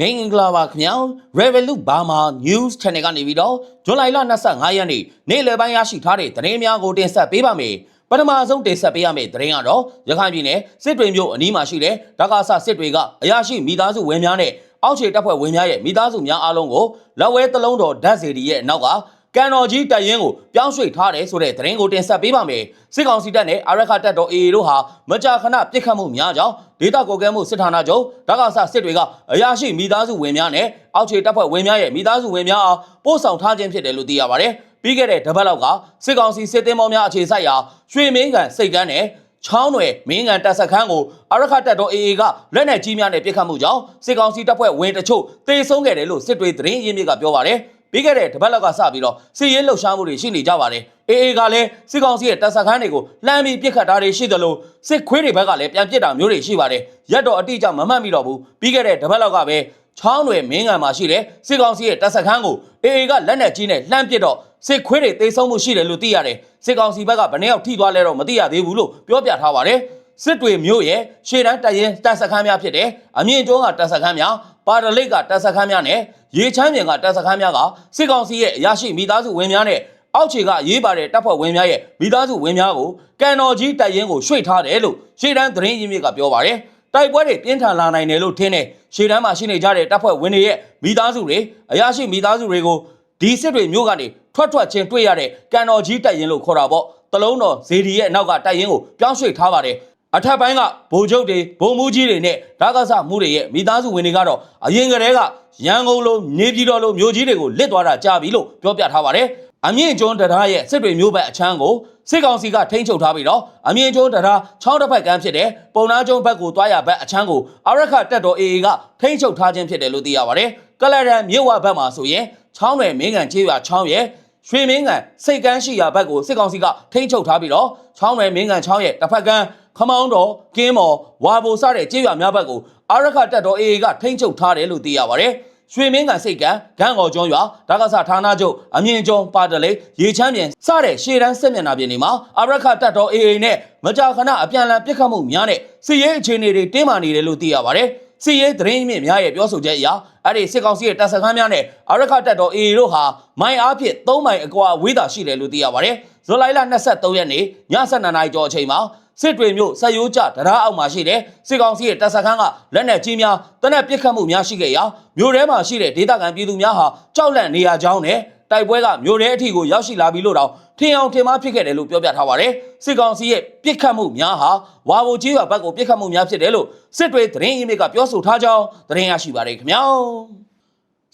မင်္ဂလာပါခင်ဗျာ Revolut Burma News Channel ကနေပြီးတော့ဇွန်လ25ရက်နေ့နေ့လယ်ပိုင်းရရှိထားတဲ့သတင်းများကိုတင်ဆက်ပေးပါမယ်ပထမဆုံးတင်ဆက်ပေးရမယ့်သတင်းကတော့ရခိုင်ပြည်နယ်စစ်တွေမြို့အနီးမှာရှိတဲ့ဓကာဆစစ်တွေကအရာရှိမိသားစုဝင်များနဲ့အောက်ခြေတပ်ဖွဲ့ဝင်များရဲ့မိသားစုများအားလုံးကိုလက်ဝဲတလုံးတော်ဓာတ်စီဒီရဲ့နောက်က ကန်တော်ကြီးတပ်ရင်းကိုပြောင်းရွှေ့ထားတယ်ဆိုတဲ့သတင်းကိုတင်ဆက်ပေးပါမယ်စစ်ကောင်စီတပ်နဲ့အာရခတပ်တော် AA တို့ဟာမကြာခဏပြစ်ခတ်မှုများကြောင်းဒေတာကိုကဲမှုစစ်ဌာနချုပ်ဓကာဆစစ်တွေကအရာရှိမိသားစုဝင်များနဲ့အောက်ခြေတပ်ဖွဲ့ဝင်များရဲ့မိသားစုဝင်များအားပို့ဆောင်ထားခြင်းဖြစ်တယ်လို့သိရပါတယ်ပြီးခဲ့တဲ့တပတ်လောက်ကစစ်ကောင်စီစစ်သည်မောများအခြေစိုက်ရာရွှေမင်းကန်စိတ်ကန်းနဲ့ချောင်းနယ်မင်းကန်တပ်စခန်းကိုအရခတ်တပ်တော် AA ကလက်နက်ကြီးများနဲ့ပစ်ခတ်မှုကြောင့်စစ်ကောင်စီတပ်ဖွဲ့ဝင်တချို့တေဆုံးခဲ့တယ်လို့စစ်တွေသတင်းရင်းမြစ်ကပြောပါတယ် ပြီးခဲ့တဲ့တပတ်လောက်ကစပြီးတော့စစ်ရေးလှုပ်ရှားမှုတွေရှိနေကြပါတယ် AA ကလည်းစစ်ကောင်စီရဲ့တပ်စခန်းတွေကိုလှမ်းပြီးပစ်ခတ်တာတွေရှိသလိုစစ်ခွေးတွေဘက်ကလည်းပြန်ပစ်တာမျိုးတွေရှိပါတယ်ရက်တော်အတိအကျမမှတ်မိတော့ဘူးပြီးခဲ့တဲ့တပတ်လောက်ကပဲချောင်းတွေမင်းငံမှာရှိတဲ့စစ်ကောင်စီရဲ့တပ်စခန်းကို AA ကလက်နက်ကြီးနဲ့လှမ်းပစ်တော့စစ်ခွေးတွေတေဆုံးမှုရှိတယ်လို့သိရတယ်စစ်ကောင်စီဘက်ကဘယ်နှယောက်ထိသွားလဲတော့မသိရသေးဘူးလို့ပြောပြထားပါတယ်စစ်တွေမျိုးရဲ့ရှေ့တန်းတရင်တပ်စခန်းများဖြစ်တယ်အမြင့်ကျွန်းကတပ်စခန်းများ ပါရလိတ်ကတပ်စခန်းများနဲ့ရေချမ်းပြင်ကတပ်စခန်းများကစစ်ကောင်စီရဲ့အရာရှိမိသားစုဝင်များနဲ့အောက်ခြေကရေးပါတဲ့တပ်ဖွဲ့ဝင်များရဲ့မိသားစုဝင်များကိုကန်တော်ကြီးတပ်ရင်ကိုရွှေ့ထားတယ်လို့ရှေ့တန်းသတင်းရင်းမြစ်ကပြောပါတယ်တိုက်ပွဲတွေပြင်းထန်လာနိုင်တယ်လို့ထင်တယ်ရှေ့တန်းမှာရှိနေကြတဲ့တပ်ဖွဲ့ဝင်တွေရဲ့မိသားစုတွေအရာရှိမိသားစုတွေကိုဒီစစ်တွေမျိုးကနေထွက်ထွက်ချင်းတွေ့ရတဲ့ကန်တော်ကြီးတပ်ရင်လို့ခေါ်တာပေါ့တလုံးတော်ဇေဒီရဲ့နောက်ကတပ်ရင်ကိုပြောင်းရွှေ့ထားပါတယ် အထက်ပိုင်းကဗိုလ်ချုပ်တွေဗိုလ်မှူးကြီးတွေနဲ့ဓာကဆမှုတွေရဲ့မိသားစုဝင်တွေကတော့အရင်ကတည်းကရန်ကုန်လိုနေပြည်တော်လိုမြို့ကြီးတွေကိုလစ်သွားတာကြားပြီလို့ပြောပြထားပါတယ်။အမြင့်ကျွန်းတရားရဲ့စစ်တွေမျိုးဘက်အချမ်းကိုစစ်ကောင်စီကထိန်းချုပ်ထားပြီးတော့အမြင့်ကျွန်းတရားချောင်းတစ်ဖက်ကမ်းဖြစ်တဲ့ပုံနာကျွန်းဘက်ကိုတွားရဘက်အချမ်းကိုအရခတက်တော် AA ကထိန်းချုပ်ထားခြင်းဖြစ်တယ်လို့သိရပါတယ်။ကလရန်မြို့ဝဘက်မှာဆိုရင်ချောင်းနယ်မင်းကန်ချေးရွာချောင်းရဲ့ရွှေမင်းကန်စိတ်ကန်းရှိရာဘက်ကိုစစ်ကောင်စီကထိန်းချုပ်ထားပြီးတော့ချောင်းနယ်မင်းကန်ချောင်းရဲ့တစ်ဖက်ကမ်း ခမောင်းတော်ကင်းမော်ဝါဘိုစတဲ့ကြေးရွာများဘက်ကိုအာရခတက်တော် AA ကထိန်းချုပ်ထားတယ်လို့သိရပါတယ်။ရွှေမင်းကန်စိတ်ကံဂန်းကော်ကျွန်းရွာဒါကဆဌာနချုပ်အမြင့်ကျွန်းပါတလေရေချမ်းပြင်စတဲ့ရှေ့တန်းစစ်မျက်နှာပြင်တွေမှာအာရခတက်တော် AA နဲ့မကြာခဏအပြန်အလှန်ပစ်ခတ်မှုများနဲ့စစ်ရေးအခြေအနေတွေတင်းမာနေတယ်လို့သိရပါတယ်။စစ်ရေးသတင်းမြင့်များရဲ့ပြောဆိုချက်အရအဲ့ဒီစစ်ကောင်စီရဲ့တပ်စခန်းများနဲ့အာရခတက်တော် AA တို့ဟာမိုင်အားဖြင့်3မိုင်အကွာဝေးတာရှိတယ်လို့သိရပါတယ်။ဇူလိုင်လ23ရက်နေ့ည7:00နာရီကျော်အချိန်မှာ စစ်တွေမျိုးဆက်ရိုးကြတရားအောက်မှာရှိတဲ့စစ်ကောင်စီရဲ့တပ်စခန်းကလက်နက်ကြီးများတနက်ပစ်ခတ်မှုများရှိခဲ့ရာမြို့ထဲမှာရှိတဲ့ဒေသခံပြည်သူများဟာကြောက်လန့်နေရကြောင်းနဲ့တိုက်ပွဲကမြို့ထဲအထိကိုရောက်ရှိလာပြီလို့တော့ထင်အောင်ထင်မှားဖြစ်ခဲ့တယ်လို့ပြောပြထားပါတယ်စစ်ကောင်စီရဲ့ပစ်ခတ်မှုများဟာဝါဘိုကြီးရွာဘက်ကိုပစ်ခတ်မှုများဖြစ်တယ်လို့စစ်တွေသတင်းရင်းမြစ်ကပြောဆိုထားကြောင်းသတင်းရရှိပါတယ်ခင်ဗျာ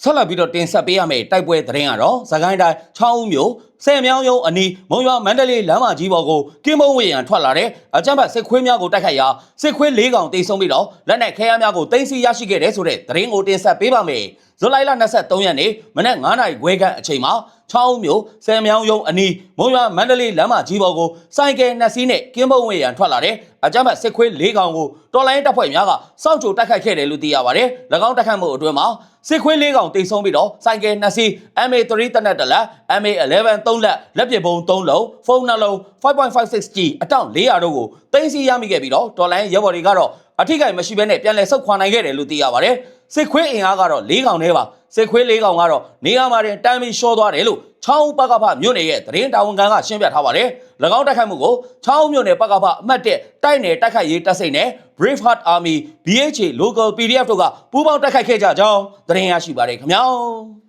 ဆက်လက်ပြီးတော့တင်ဆက်ပေးရမယ့်တိုက်ပွဲသတင်းကတော့သခိုင်းတိုင်း6ဦးမျိုးဆယ်မြောင်းရုံအနီးမုံရွာမန္တလေးလမ်းမကြီးပေါ်ကိုကင်းမုံဝေရန်ထွက်လာတဲ့အကြမ်းဖက်စစ်ခွေးများကိုတိုက်ခိုက်ရာစစ်ခွေး၄ကောင်တိတ်ဆုံးပြီးတော့လက်နက်ခဲယမ်းများကိုတင်စီရရှိခဲ့တဲ့ဆိုတဲ့သတင်းကိုတင်ဆက်ပေးပါမယ်ဇူလိုင်လ23ရက်နေ့မနက်9:00နာရီခွဲခန့်အချိန်မှာ6ဦးမျိုးဆယ်မြောင်းရုံအနီးမုံရွာမန္တလေးလမ်းမကြီးပေါ်ကိုစိုက်ကယ်နှစ်စီးနဲ့ကင်းမုံဝေရန်ထွက်လာတဲ့အကြမ်းဖက်စစ်ခွေး၄ကောင်ကိုတော်လိုင်းတပ်ဖွဲ့များကစောင့်ကြိုတိုက်ခိုက်ခဲ့တယ်လို့သိရပါတယ်၎င်းတိုက်ခိုက်မှုအတွင်းမှာစစ်ခွေး၄ကောင်တိတ်ဆုံးပြီးတော့စိုက်ကယ်နှစ်စီး MA3 တနက်တလက် MA11 3လက်လက်ပစ်ပုံ3လုံးဖုန်းနှလုံး 5.56G အတောင့်400တို့ကိုတင်စီရမိခဲ့ပြီးတော့ဒေါ်လာရဲဘော်တွေကတော့အထိကိမရှိဘဲနဲ့ပြန်လည်ဆုတ်ခွာနိုင်ခဲ့တယ်လို့သိရပါတယ်စစ်ခွေးအင်အားကတော့၄ကောင်နဲ့ပါစစ်ခွေး၄ကောင်ကတော့နေရာမှာတင်တမ်းပြီးရှော့သွားတယ်လို့ချောင်းပကဖမြို့နယ်ရဲ့သတင်းတာဝန်ခံကရှင်းပြထားပါတယ်၎င်းတိုက်ခိုက်မှုကိုချောင်းမြို့နယ်ပကဖအမှတ်၁တိုက်နယ်တိုက်ခိုက်ရေးတပ်စိတ်နဲ့ Brave Heart Army BHA Local PDF တို့ကပူးပေါင်းတိုက်ခိုက်ခဲ့ကြကြောင်းသတင်းရရှိပါတယ်ခင်ဗျာ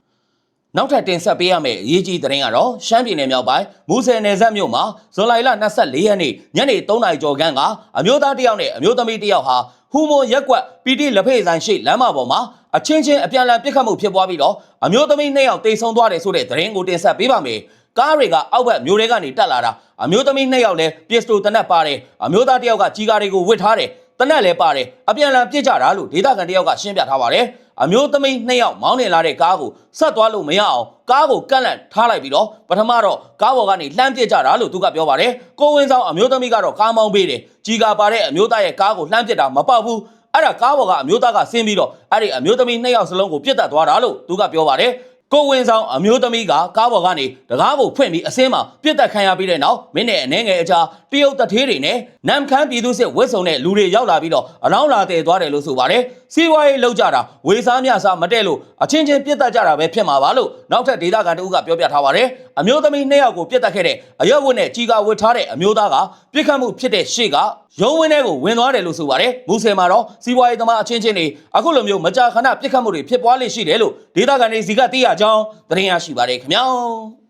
နောက်ထပ်တင်ဆက်ပေးရမယ့်အရေးကြီးသတင်းကတော့ရှမ်းပြည်နယ်မြောက်ပိုင်းမူဆယ်နယ်စပ်မြို့မှာဇူလိုင်လ24ရက်နေ့ညနေ3နာရီကျော်ခန့်ကအမျိုးသားတစ်ယောက်နဲ့အမျိုးသမီးတစ်ယောက်ဟာဟူမွန်ရက်ကွက်ပီတီလက်ဖေးဆိုင်ရှိလမ်းမပေါ်မှာအချင်းချင်းအပြန်အလှန်ပစ်ခတ်မှုဖြစ်ပွားပြီးတော့အမျိုးသမီးနှစ်ယောက်တိတ်ဆုံးသွားတယ်ဆိုတဲ့သတင်းကိုတင်ဆက်ပေးပါမယ်။ကားတွေကအောက်ဘက်မျိုးတွေကနေတက်လာတာအမျိုးသမီးနှစ်ယောက်လည်းပစ္စတိုတနက်ပါတယ်အမျိုးသားတစ်ယောက်ကကြီးကားတွေကိုဝစ်ထားတယ်တနက်လည်းပါတယ်အပြန်အလှန်ပြစ်ကြတာလို့ဒေသခံတစ်ယောက်ကရှင်းပြထားပါတယ် အမျိုးသမီးနှစ်ယောက်မောင်းနေလာတဲ့ကားကိုဆက်သွားလို့မရအောင်ကားကိုကန့်လန့်ထားလိုက်ပြီးတော့ပထမတော့ကားပေါ်ကနေလှမ်းပစ်ကြတာလို့သူကပြောပါတယ်ကိုဝင်းဆောင်အမျိုးသမီးကတော့ကားမောင်းပေးတယ်ကြီးကာပါတဲ့အမျိုးသားရဲ့ကားကိုလှမ်းပစ်တာမပေါက်ဘူးအဲ့ဒါကားပေါ်ကအမျိုးသားကဆင်းပြီးတော့အဲ့ဒီအမျိုးသမီးနှစ်ယောက်စလုံးကိုပြစ်တက်သွားတာလို့သူကပြောပါတယ်ကိုဝင်းဆောင်အမျိုးသမီးကကားပေါ်ကနေတကားကိုဖွင့်ပြီးအစင်းမှာပြစ်တက်ခံရပြီးတဲ့နောက်မင်းနဲ့အနေငယ်အကြားတရုတ်တထေးတွေနဲ့နမ်ခမ်းပြည်သူစစ်ဝစ်စုံတဲ့လူတွေရောက်လာပြီးတော့အလောင်းလာတည်သွားတယ်လို့ဆိုပါတယ် စီးပွားရေးလောက်ကြတာဝေစားမြစားမတဲ့လို့အချင်းချင်းပြစ်တက်ကြတာပဲဖြစ်မှာပါလို့နောက်ထပ်ဒေသခံတဦးကပြောပြထားပါတယ်အမျိုးသမီးနှစ်ယောက်ကိုပြစ်တက်ခဲ့တဲ့အရက်ဝတ်နဲ့ကြီးကာဝတ်ထားတဲ့အမျိုးသားကပြစ်ခတ်မှုဖြစ်တဲ့ရှေ့ကရုံးဝင်းထဲကိုဝင်သွားတယ်လို့ဆိုပါတယ်မူဆယ်မှာတော့စီးပွားရေးသမားအချင်းချင်းတွေအခုလိုမျိုးမကြာခဏပြစ်ခတ်မှုတွေဖြစ်ပွားလိမ့်ရှိတယ်လို့ဒေသခံတွေစီကသိရကြောင်းသတင်းရရှိပါတယ်ခင်ဗျာ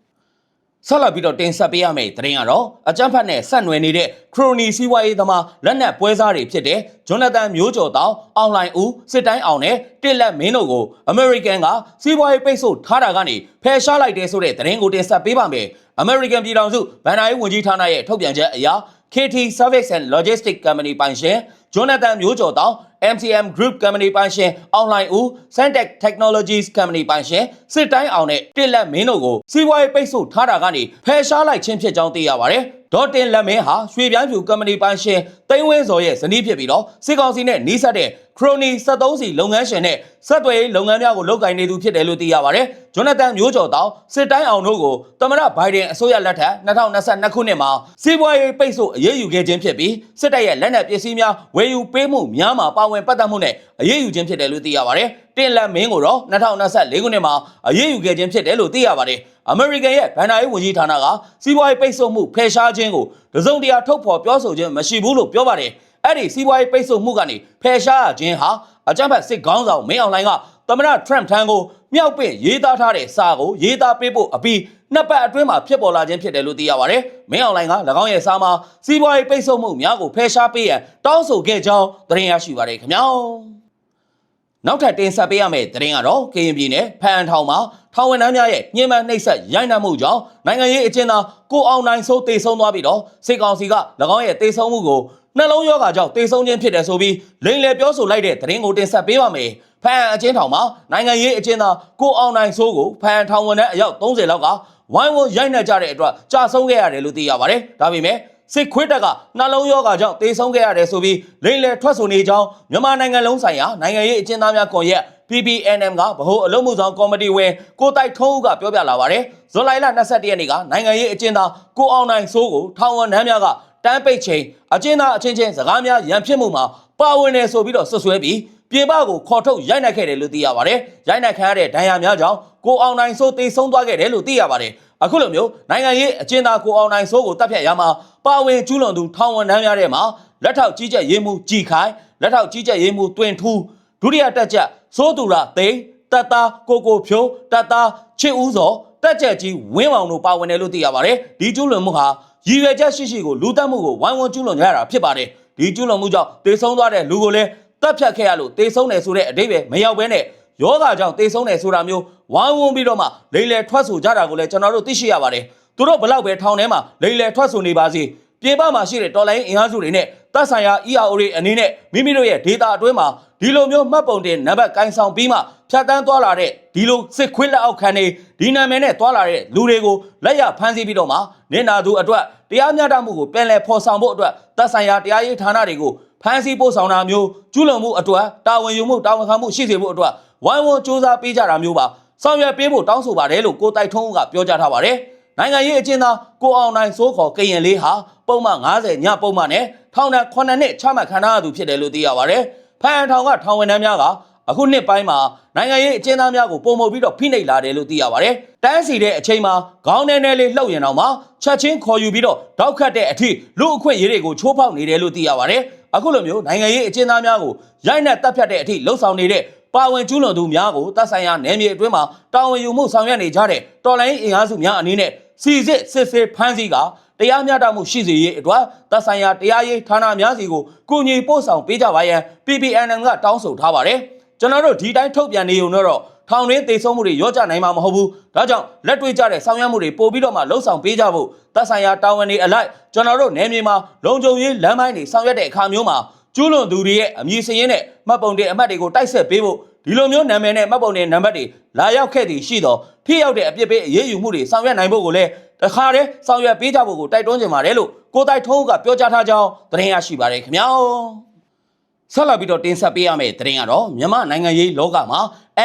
ဆက်လက်ပြီးတော့တင်ဆက်ပေးရမယ့်သတင်းကတော့အကြမ်းဖက်နဲ့ဆက်နွယ်နေတဲ့ခရိုနီစီးပွားရေးသမားလက်နက်ပွဲစားတွေဖြစ်တဲ့ဂျွန်နသန်မျိုးကျော်တောင်အောင်လိုင်ဦးစစ်တိုင်းအောင်နဲ့တစ်လက်မင်းတို့ကိုအမေရိကန်ကစီးပွားရေးပိတ်ဆို့ထားတာကနေဖယ်ရှားလိုက်တဲ့ဆိုတဲ့သတင်းကိုတင်ဆက်ပေးပါမယ်အမေရိကန်ပြည်ထောင်စုဗန်နာရေးဝန်ကြီးဌာနရဲ့ထုတ်ပြန်ချက်အရ KT Service and Logistics Company ပိုင်ရှင်ဂျွန်နသန်မျိုးကျော်တောင် MCM Group Company ပိုင်ရှင်အောင်လိုင်ဦး Santec Technologies Company ပိုင်ရှင်စစ်တိုင်းအောင်နဲ့တစ်လက်မင်းတို့ကိုစီးပွားရေးပိတ်ဆို့ထားတာကနေဖယ်ရှားလိုက်ခြင်းဖြစ်ကြောင်းသိရပါတယ်။ဒေါ်တင်လက်မင်းဟာရွှေပြိုင်းဖြူ Company ပိုင်ရှင်သိန်းဝင်းစော်ရဲ့ဇနီးဖြစ်ပြီးတော့စစ်ကောင်စီနဲ့နှီးစပ်တဲ့ခရိုနီ73စီလုပ်ငန်းရှင်နဲ့ဆက်သွယ်ရေးလုပ်ငန်းများကိုလုပ်ကိုင်နေသူဖြစ်တယ်လို့သိရပါတယ်။ဂျွန်နသန်မျိုးကျော်တောင်စစ်တိုင်းအောင်တို့ကိုသမရဘိုင်ဒန်အစိုးရလက်ထက်2022ခုနှစ်မှာစီးပွားရေးပိတ်ဆို့အရေးယူခဲ့ခြင်းဖြစ်ပြီးစစ်တပ်ရဲ့လက်နက်ပစ္စည်းများဝယ်ယူပေးမှုများမှာပါဝင်ပတ်သက်မှုနဲ့အရေးယူခြင်းဖြစ်တယ်လို့သိရပါတယ်။ တင်လက်မင်းကိုတော့2024ခုနှစ်မှာအရေးယူခဲ့ခြင်းဖြစ်တယ်လို့သိရပါတယ်။အမေရိကန်ရဲ့ဗန်နာရေးဝန်ကြီးဌာနကစီးပွားရေးပိတ်ဆို့မှုဖယ်ရှားခြင်းကိုတစုံတရာထုတ်ဖော်ပြောဆိုခြင်းမရှိဘူးလို့ပြောပါတယ်။အဲ့ဒီစီးပွားရေးပိတ်ဆို့မှုကနေဖယ်ရှားရခြင်းဟာအကြမ်းဖက်စစ်ခေါင်းဆောင်မင်းအောင်လှိုင်ကသမရထရန့်ထံကိုမြောက်ပင့်ရေးသားထားတဲ့စာကိုရေးသားပေးဖို့အပြီးနှစ်ပတ်အတွင်းမှာဖြစ်ပေါ်လာခြင်းဖြစ်တယ်လို့သိရပါတယ်။မင်းအောင်လှိုင်က၎င်းရဲ့စာမှာစီးပွားရေးပိတ်ဆို့မှုများကိုဖယ်ရှားပေးရန်တောင်းဆိုခဲ့ကြောင်းသတင်းရရှိပါတယ်ခင်ဗျာ။ နောက်ထပ်တင်ဆက်ပေးရမယ့်သတင်းကတော့ကရင်ပြည်နယ်ဖန်ထောင်မှာထောင်ဝန်ထမ်းများရဲ့ညှဉ်းပန်းနှိပ်စက်ရိုက်နှက်မှုကြောင့်နိုင်ငံရေးအကျဉ်းသားကိုအောင်နိုင်စိုးတေဆုံးသွားပြီးတော့စစ်ကောင်စီက၎င်းရဲ့တေဆုံးမှုကိုနှလုံးရောဂါကြောင့်တေဆုံးခြင်းဖြစ်တယ်ဆိုပြီးလိန်လည်ပြောဆိုလိုက်တဲ့သတင်းကိုတင်ဆက်ပေးပါမယ်။ဖန်အကျဉ်းထောင်မှာနိုင်ငံရေးအကျဉ်းသားကိုအောင်နိုင်စိုးကိုဖန်ထောင်ဝန်ထမ်းအယောက်30လောက်ကဝိုင်းဝန်းရိုက်နှက်ကြတဲ့အတွက်ကြာဆုံးခဲ့ရတယ်လို့သိရပါတယ်။ဒါပေမဲ့ စစ်ခွေးတက်ကနှလုံးရောဂါကြောင့်တေဆုံးခဲ့ရတယ်ဆိုပြီးလိမ့်လေထွက်ဆိုနေကြောင်းမြန်မာနိုင်ငံလုံးဆိုင်ရာနိုင်ငံရေးအကျဉ်းသားများကွန်ရက် PPNM ကဗဟိုအလုပ်မှုဆောင်ကော်မတီဝင်ကိုတိုက်ထုံးဦးကပြောပြလာပါတယ်။ဇွန်လ21ရက်နေ့ကနိုင်ငံရေးအကျဉ်းသားကိုအောင်နိုင်စိုးကိုထောင်ဝန်ထမ်းများကတန်းပိတ်ချိန်အကျဉ်းသားအချင်းချင်းစကားများရန်ဖြစ်မှုမှာပါဝင်နေဆိုပြီးတော့ဆွဆွဲပြီးပြေပကိုခေါ်ထုတ်ရိုက်နှက်ခဲ့တယ်လို့သိရပါတယ်။ရိုက်နှက်ခံရတဲ့ဒဏ်ရာများကြောင့်ကိုအောင်နိုင်စိုးတေဆုံးသွားခဲ့တယ်လို့သိရပါတယ်။ အခုလိုမျိုးနိုင်ငံရေးအကျဉ်းသားကိုအောင်နိုင်စိုးကိုတပ်ဖြတ်ရမှာပါဝင်ကျူးလွန်သူထောင်ဝန်ထမ်းများထဲမှာလက်ထောက်ကြီးကြပ်ရေးမှူးကြည်ခိုင်လက်ထောက်ကြီးကြပ်ရေးမှူးတွင်ထူးဒုတိယတက်ကြပ်စိုးသူရသိန်းတပ်သားကိုကိုဖြိုးတပ်သားချစ်ဦးစောတက်ကြပ်ကြီးဝင်းမောင်တို့ပါဝင်တယ်လို့သိရပါတယ်ဒီကျူးလွန်မှုဟာရည်ရွယ်ချက်ရှိရှိကိုလူတက်မှုကိုဝိုင်းဝန်းကျူးလွန်ကြရတာဖြစ်ပါတယ်ဒီကျူးလွန်မှုကြောင့်တေဆုံးသွားတဲ့လူကိုလည်းတပ်ဖြတ်ခဲ့ရလို့တေဆုံးတယ်ဆိုတဲ့အဓိပ္ပာယ်မရောက်ဘဲနဲ့ ယောဂါကြောင့်တေဆုံးတယ်ဆိုတာမျိုးဝိုင်းဝန်းပြီးတော့မှလိမ့်လေထွက်ဆိုကြတာကိုလည်းကျွန်တော်တို့သိရှိရပါတယ်သူတို့ဘလောက်ပဲထောင်ထဲမှာလိမ့်လေထွက်ဆိုနေပါစေပြေပမှာရှိတဲ့တော်လိုင်းအင်အားစုတွေနဲ့တပ်ဆိုင်ရာ ERO တွေအနေနဲ့မိမိတို့ရဲ့ data အတွင်းမှာဒီလိုမျိုးမှတ်ပုံတင်နံပါတ်ကိုင်ဆောင်ပြီးမှဖြတ်တန်းသွားလာတဲ့ဒီလိုစစ်ခွေးလက်အောက်ခံနေဒီနာမည်နဲ့သွားလာတဲ့လူတွေကိုလက်ရဖမ်းဆီးပြီးတော့မှနေနာသူအတွက်တရားမျှတမှုကိုပြန်လည်ဖော်ဆောင်ဖို့အတွက်တပ်ဆိုင်ရာတရားရေးဌာနတွေကိုဖမ်းဆီးပို့ဆောင်တာမျိုးကျူးလွန်မှုအတွက်တာဝန်ယူမှုတာဝန်ခံမှုရှိစေဖို့အတွက် ဝိုင်းဝန်းစ조사ပေးကြတာမျိုးပါဆောင်ရွက်ပေးဖို့တောင်းဆိုပါတယ်လို့ကိုတိုက်ထုံးကပြောကြားထားပါတယ်။နိုင်ငံရေးအကျဉ်းသားကိုအောင်နိုင်စိုးခေါ်ကရင်လေးဟာပုံမှန်90ညပုံမှန်နဲ့ထောင်ဒဏ်9နှစ်ချမှတ်ခံထားရသူဖြစ်တယ်လို့သိရပါတယ်။ဖန်ထောင်ကထောင်ဝန်ထမ်းများကအခုနှစ်ပိုင်းမှာနိုင်ငံရေးအကျဉ်းသားများကိုပုံမှုပြီးတော့ဖိနှိပ်လာတယ်လို့သိရပါတယ်။တန်းစီတဲ့အချိန်မှာခေါင်းထဲထဲလေးလှုပ်ရင်တော့မှချက်ချင်းခေါ်ယူပြီးတော့တောက်ခတ်တဲ့အထိလူအခွင့်အရေးတွေကိုချိုးဖောက်နေတယ်လို့သိရပါတယ်။အခုလိုမျိုးနိုင်ငံရေးအကျဉ်းသားများကိုရိုက်နှက်တပ်ဖြတ်တဲ့အထိလှုပ်ဆောင်နေတဲ့ ပါဝင်ကျူးလွန်သူများကိုတပ်ဆိုင်ရာနယ်မြေအတွင်းမှာတာဝန်ယူမှုဆောင်ရွက်နေကြတဲ့တော်လိုင်းအင်အားစုများအနေနဲ့စီစစ်စစ်ဆေးဖမ်းဆီးကတရားမျှတမှုရှိစေရေးအတွက်တပ်ဆိုင်ရာတရားရေးဌာနများစီကိုကူညီပို့ဆောင်ပေးကြပါရန် PPNM ကတောင်းဆိုထားပါတယ်ကျွန်တော်တို့ဒီတိုင်းထုတ်ပြန်နေုံတော့ထောင်ရင်းတေဆုံးမှုတွေရောကြနိုင်မှာမဟုတ်ဘူးဒါကြောင့်လက်တွေ့ကြတဲ့ဆောင်ရွက်မှုတွေပို့ပြီးတော့မှလှုံ့ဆော်ပေးကြဖို့တပ်ဆိုင်ရာတာဝန်တွေအလိုက်ကျွန်တော်တို့နယ်မြေမှာလုံခြုံရေးလမ်းပိုင်းတွေဆောင်ရွက်တဲ့အခါမျိုးမှာ ကျူးလွန်သူတွေရဲ့အမည်စရင်းနဲ့မှတ်ပုံတင်အမှတ်တွေကိုတိုက်ဆက်ပေးဖို့ဒီလိုမျိုးနာမည်နဲ့မှတ်ပုံတင်နံပါတ်တွေလာရောက်ခဲ့သည်ရှိတော့ထိရောက်တဲ့အပြစ်ပေးအရေးယူမှုတွေဆောင်ရွက်နိုင်ဖို့ကိုလည်းတခါတည်းဆောင်ရွက်ပေးကြဖို့ကိုတိုက်တွန်းကြပါတယ်လို့ကိုတိုက်ထုံးကပြောကြားထားကြောင်းသတင်းရရှိပါတယ်ခင်ဗျာ ဆက်လက်ပြီးတော့တင်ဆက်ပေးရမယ့်သတင်းကတော့မြန်မာနိုင်ငံရေးလောကမှာ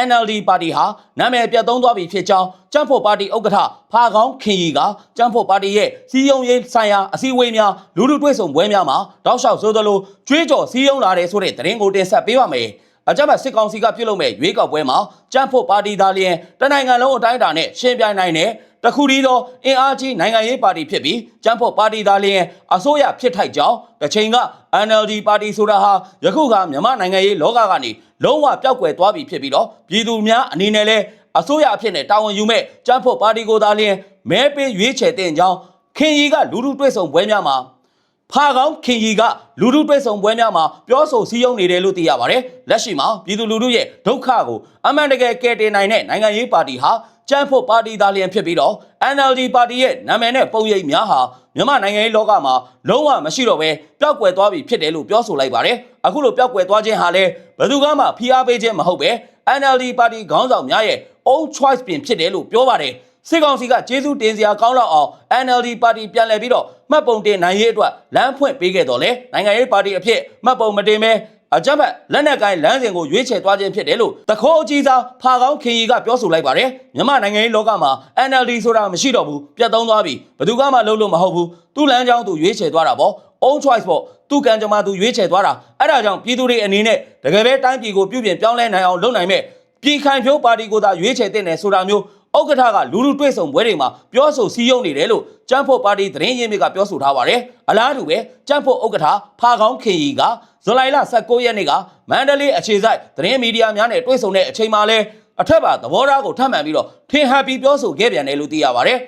NLD ပါတီဟာနာမည်ပြတ်သုံးသွားပြီဖြစ်ကြောင်းကျန်းဖို့ပါတီဥက္ကဋ္ဌဖာကောင်းခင်ရီကကျန်းဖို့ပါတီရဲ့စီယုံရေးဆိုင်ရာအစည်းအဝေးများလူလူတွေ့ဆုံပွဲများမှာတောက်လျှောက်ဆိုသလိုကြွေးကြော်စီယုံလာတယ်ဆိုတဲ့သတင်းကိုတင်ဆက်ပေးပါမယ်အကြမ်းဖက်စစ်ကောင်စီကပြုလုပ်မဲ့ရွေးကောက်ပွဲမှာကြမ်းဖို့ပါတီသားလျင်တနိုင်ငံလုံးအတိုင်းအတာနဲ့ရှင်းပြနိုင်တဲ့ တခုတည်းသောအင်အားကြီးနိုင်ငံရေးပါတီဖြစ်ပြီးကြမ်းဖို့ပါတီသားလျင်အစိုးရဖြစ်ထိုက်ကြောင်းတစ်ချိန်က NLD ပါတီဆိုတာဟာယခုကမြန်မာနိုင်ငံရေးလောကကနေလုံးဝပျောက်ကွယ်သွားပြီဖြစ်ပြီးတော့ပြည်သူများအနေနဲ့လဲအစိုးရအဖြစ်နဲ့တာဝန်ယူမဲ့ကြမ်းဖို့ပါတီကိုသားလျင်မဲပေးရွေးချယ်တဲ့ကြောင်းခင်ရီကလူလူတွေ့ဆုံပွဲများမှာဖာကောင်းခင်ကြီးကလူလူတွေ့ဆုံပွဲများမှာပြောဆိုစည်းရုံးနေတယ်လို့သိရပါတယ်။လက်ရှိမှာပြည်သူလူထုရဲ့ဒုက္ခကိုအမှန်တကယ်ကယ်တင်နိုင်တဲ့နိုင်ငံရေးပါတီဟာ ကျန်းဖို့ပါတီသားလျင်ဖြစ်ပြီးတော့ NLD ပါတီရဲ့နာမည်နဲ့ပုံရိပ်များဟာမြန်မာနိုင်ငံရေးလောကမှာလုံးဝမရှိတော့ဘဲပျောက်ကွယ်သွားပြီဖြစ်တယ်လို့ပြောဆိုလိုက်ပါတယ်။အခုလိုပျောက်ကွယ်သွားခြင်းဟာလည်းဘယ်သူကမှဖိအားပေးခြင်းမဟုတ်ပဲ NLD ပါတီခေါင်းဆောင်များရဲ့ own choice ပြင်ဖြစ်တယ်လို့ပြောပါတယ်။စစ်ကောင်စီကကျေးဇူးတင်စရာကောင်းလောက်အောင် NLD ပါတီပြန်လည်ပြီးတော့မှတ်ပုံတင်နိုင်ရေးအတွက်လမ်းဖွင့်ပေးခဲ့တော်လဲနိုင်ငံရေးပါတီအဖြစ်မှတ်ပုံမတင်မဲ အကြမ်းဖက်လက်နက်ကိုင်းလမ်းစဉ်ကိုရွေးချယ်သွားခြင်းဖြစ်တယ်လို့တခိုးအကြီးစားဖာကောင်းခင်ကြီးကပြောဆိုလိုက်ပါတယ်မြန်မာနိုင်ငံရေးလောကမှာ NLD ဆိုတာမရှိတော့ဘူးပြတ်သုံးသွားပြီဘယ်သူကမှလုံးလို့မဟုတ်ဘူးသူ့လမ်းကြောင်းသူရွေးချယ်သွားတာပေါ့ own choice ပေါ့သူကံကြမ္မာသူရွေးချယ်သွားတာအဲ့ဒါကြောင့်ပြည်သူတွေအနေနဲ့တကယ်ပဲတိုင်းပြည်ကိုပြုပြင်ပြောင်းလဲနိုင်အောင်လုပ်နိုင်မဲ့ပြည်ခိုင်ဖြိုးပါတီကိုသာရွေးချယ်တဲ့နယ်ဆိုတာမျိုး ဥက္ကဋ္ဌကလူလူတွေ့ဆုံပွဲတွေမှာပြောဆိုစည်းရုံးနေတယ်လို့ကျန်းဖို့ပါတီသတင်းရင်းမြစ်ကပြောဆိုထားပါတယ်အလားတူပဲကျန်းဖို့ဥက္ကဋ္ဌဖာကောင်းခင်ကြီးကဇူလိုင်လ19ရက်နေ့ကမန္တလေးအခြေစိုက်သတင်းမီဒီယာများနဲ့တွေ့ဆုံတဲ့အချိန်မှာလဲအထက်ပါသဘောထားကိုထပ်မံပြီးတော့ထင်ဟပ်ပြီးပြောဆိုခဲ့ပြန်တယ်လို့သိရပါတယ်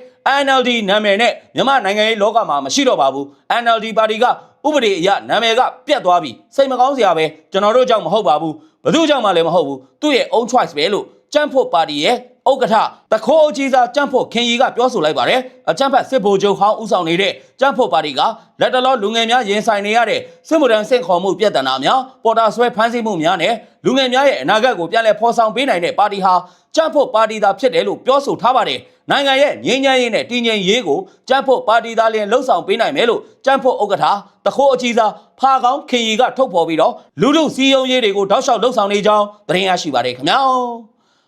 NLD နာမည်နဲ့မြန်မာနိုင်ငံရေးလောကမှာမရှိတော့ပါဘူး NLD ပါတီကဥပဒေအရနာမည်ကပြတ်သွားပြီစိတ်မကောင်းစရာပဲကျွန်တော်တို့ကြောင့်မဟုတ်ပါဘူးဘယ်သူကြောင့်မှလည်းမဟုတ်ဘူးသူ့ရဲ့ own choice ပဲလို့ကြမ်းဖို့ပါတီရဲ့ ဥက္ကဋ္ဌတခိုးအကြီးစားကြမ်းဖို့ခင်ကြီးကပြောဆိုလိုက်ပါတယ်အကြမ်းဖက်စစ်ဗိုလ်ချုပ်ဟောင်းဦးဆောင်နေတဲ့ကြမ်းဖို့ပါတီကလက်တလောလူငယ်များရင်ဆိုင်နေရတဲ့စစ်မှုထမ်းစင့်ခေါ်မှုပြဿနာများပေါ်တာဆွဲဖမ်းဆီးမှုများနဲ့လူငယ်များရဲ့အနာဂတ်ကိုပြန်လည်ဖော်ဆောင်ပေးနိုင်တဲ့ပါတီဟာကြမ်းဖို့ပါတီသာဖြစ်တယ်လို့ပြောဆိုထားပါတယ်နိုင်ငံရဲ့ငြိမ်းချမ်းရေးနဲ့တည်ငြိမ်ရေးကိုကြမ်းဖို့ပါတီသားလျင်လှုပ်ဆောင်ပေးနိုင်မယ်လို့ကြမ်းဖို့ဥက္ကဋ္ဌတခိုးအကြီးစားဖာကောင်းခင်ရီကထုတ်ဖော်ပြီးတော့လူလူစည်းရုံးရေးတွေကိုတောက်လျှောက်လှုပ်ဆောင်နေကြောင်းသတင်းရရှိပါတယ်ခင်ဗျာ